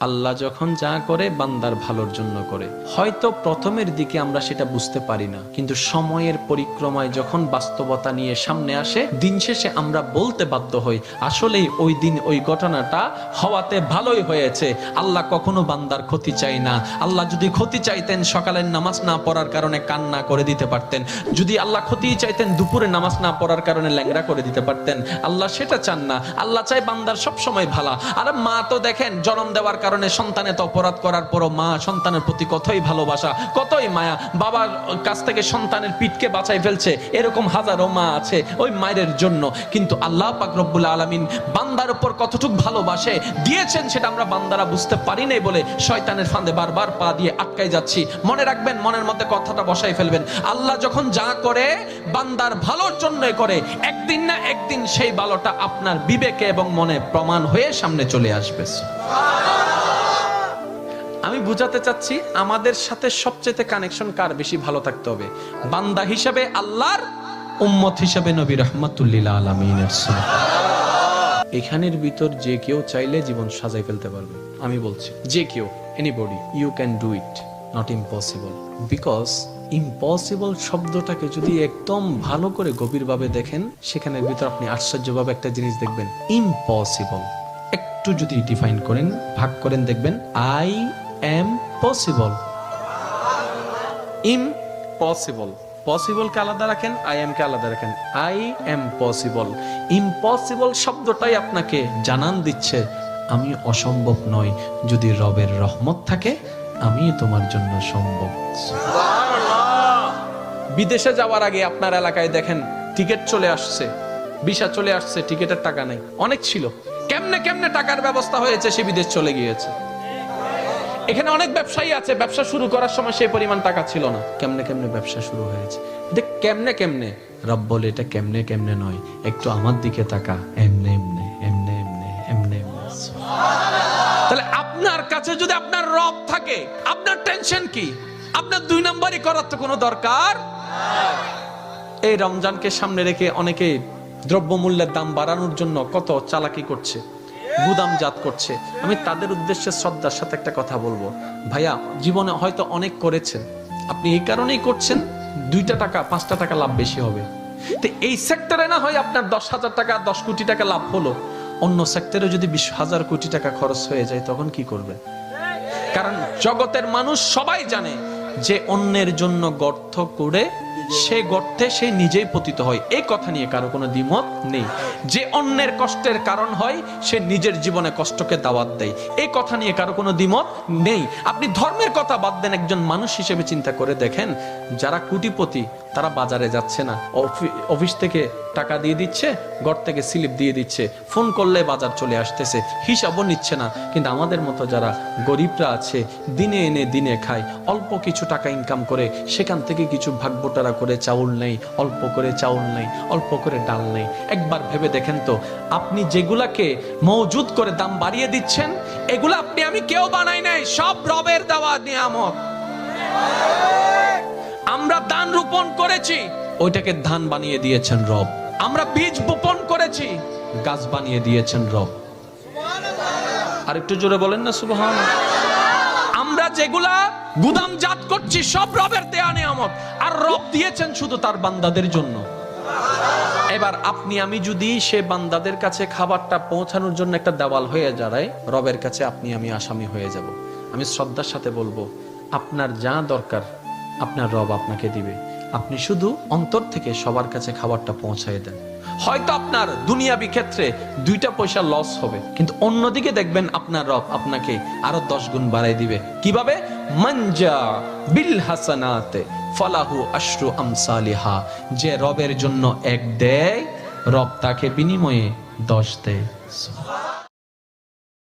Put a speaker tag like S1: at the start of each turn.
S1: আল্লাহ যখন যা করে, বান্দার ভালোর জন্য করে। হয়তো প্রথমের দিকে আমরা সেটা বুঝতে পারি না, কিন্তু সময়ের পরিক্রমায় যখন বাস্তবতা নিয়ে সামনে আসে, দিন শেষে আমরা বলতে বাধ্য হই, আসলেই ওই দিন ওই ঘটনাটা হওয়াতে ভালোই হয়েছে। আল্লাহ কখনো বান্দার ক্ষতি চাই না। আল্লাহ যদি ক্ষতি চাইতেন, সকালের নামাজ না পড়ার কারণে কান্না করে দিতে পারতেন। যদি আল্লাহ ক্ষতি চাইতেন, দুপুরে নামাজ না পড়ার কারণে ল্যাংরা করে দিতে পারতেন। আল্লাহ সেটা চান না। আল্লাহ চাই বান্দার সব সময় ভালা। আর মা তো দেখেন, জন্ম দেওয়ার কারণে সন্তানে তো অপরাধ করার পরও মা সন্তানের প্রতি কতই ভালোবাসা, কতই মায়া। বাবার কাছ থেকে সন্তানের পিঠকে বাঁচাই ফেলছে, এরকম হাজারো মা আছে ওই মায়ের জন্য। কিন্তু আল্লাহ পাক রব্বুল আলামিন বান্দার উপর কতটুক ভালোবাসে, দিয়েছেন সেটা আমরা বান্দারা বুঝতে পারি নাই বলে শয়তানের ফাঁদে বারবার পা দিয়ে আটকাই যাচ্ছি। মনে রাখবেন, মনের মধ্যে কথাটা বসাই ফেলবেন। আল্লাহ যখন যা করে, বান্দার ভালোর জন্যই করে। একদিন না একদিন সেই ভালোটা আপনার বিবেকে এবং মনে প্রমাণ হয়ে সামনে চলে আসবে। আমি বুঝাতে চাচ্ছি আমাদের সাথে সবচেয়ে কানেকশন কার বেশি ভালো থাকতে হবে? বান্দা হিসাবে আল্লাহর, উম্মত হিসাবে নবী রহমতুল্লিল আলমিনের এখানের ভিতর যে কেউ চাইলে জীবন সাজাই ফেলতে পারবে। আমি বলছি, যে কেউ anybody you can do it not impossible because impossible শব্দটাকে যদি একদম ভালো করে গভীরভাবে দেখেন, সেখানের ভিতর আপনি আশ্চর্যভাবে একটা জিনিস দেখবেন ইম্পসিবল একটু যদি ডিফাইন করেন, ভাগ করেন, দেখবেন I am possible impossible possible কে আলাদা রাখেন? আই এম কে আলাদা রাখেন? আই এম পসিবল ইম্পসিবল শব্দটাই আপনাকে জানান দিচ্ছে, আমি অসম্ভব নই। যদি রবের রহমত থাকে, আমি তোমার জন্য সম্ভব বিদেশে যাওয়ার আগে আপনার এলাকায় দেখেন, টিকিট চলে আসছে। ভিসা চলে আসছে, টিকিটের টাকা নেই। অনেক ছিল। কেমনে কেমনে টাকার ব্যবস্থা হয়েছে সে বিদেশ চলে গিয়েছে? এখানে অনেক ব্যবসায়ী আছে ব্যবসা শুরু করার সময় সেই পরিমাণ টাকা ছিল না। কেমনে কেমনে ব্যবসা শুরু হয়েছে? এটা কেমনে কেমনে? রব বলে এটা কেমনে কেমনে নয় একটু আমার দিকে তাকা এমনে এমনে এমনে এমনে এমনে এমনে। তাহলে আপনার কাছে যদি আপনার রব থাকে আপনার টেনশন কি? আপনার দুই নাম্বারই করার তো কোনো দরকার? এই রমজানকে সামনে রেখে অনেকে দ্রব্যমূল্যের দাম বাড়ানোর জন্য কত চালাকি করছে। গুদামজাত করছে। আমি তাদের উদ্দেশ্যে শ্রদ্ধার সাথে একটা কথা বলব। ভাইয়া, জীবনে হয়তো অনেক করেছেন। আপনি এই কারণেই করছেন, দুইটা টাকা, পাঁচটা টাকা লাভ বেশি হবে। তো এই সেক্টরে না হয় আপনার দশ হাজার টাকা, দশ কোটি টাকা লাভ হলো। অন্য সেক্টরে যদি বিশ হাজার কোটি টাকা খরচ হয়ে যায়, তখন কি করবেন কারণ জগতের মানুষ সবাই জানে যে অন্যের জন্য গর্ত করে সে গর্তে সে নিজেই পতিত হয়। এই কথা নিয়ে কারও কোনো দ্বিমত নেই। যে অন্যের কষ্টের কারণ হয়, সে নিজের জীবনে কষ্টকে দাওয়াত দেয়। এই কথা নিয়ে কারও কোনো দ্বিমত নেই। আপনি ধর্মের কথা বাদ দেন একজন মানুষ হিসেবে চিন্তা করে দেখেন, যারা কুটিপতি তারা বাজারে যাচ্ছে না। অফি- অফিস থেকে টাকা দিয়ে দিচ্ছে, ঘর থেকে স্লিপ দিয়ে দিচ্ছে। ফোন করলে বাজার চলে আসতেছে। হিসাবও নিচ্ছে না। কিন্তু আমাদের মতো যারা গরিবরা আছে, দিনে এনে দিনে খায়, অল্প কিছু টাকা ইনকাম করে, সেখান থেকে কিছু ভাগবোটারা করে চাউল নেই, অল্প করে চাউল নেই, অল্প করে ডাল নেই। একবার ভেবে দেখেন তো, আপনি যেগুলাকে মজুদ করে দাম বাড়িয়ে দিচ্ছেন, এগুলো আপনি আমি কেউ বানাই নাই, সব রবের দেওয়া নিয়ামত। রোপণ করেছি। ওইটাকে ধান বানিয়ে দিয়েছেন রব। আমরা বীজ বপন করেছি, গাছ বানিয়ে দিয়েছেন রব। আর একটু জোরে বলেন না, সুবহান। আমরা যেগুলা গুদামজাত করছি, সব রবের দেয়া নিয়ামত। আর রব দিয়েছেন শুধু তার বান্দাদের জন্য। এবার আপনি, আমি যদি সে বান্দাদের কাছে খাবারটা পৌঁছানোর জন্য একটা দেওয়াল হয়ে দাঁড়াই রবের কাছে আপনি, আমি আসামি হয়ে যাব। আমি শ্রদ্ধার সাথে বলব, আপনার যা দরকার, আপনার রব আপনাকে দিবে। আপনি শুধু অন্তর থেকে সবার কাছে খাবারটা পৌঁছায় দেন। হয়তো আপনার দুনিয়াবি ক্ষেত্রে দুইটা পয়সা লস হবে, কিন্তু অন্যদিকে দেখবেন আপনার রব আপনাকে আরও দশ গুণ বাড়াই দিবে। কীভাবে? মঞ্জা বিল হাসানাতে ফলাহু আশরু আমসালিহা। যে রবের জন্য এক দেয়, রব তাকে বিনিময়ে দশ দেয়।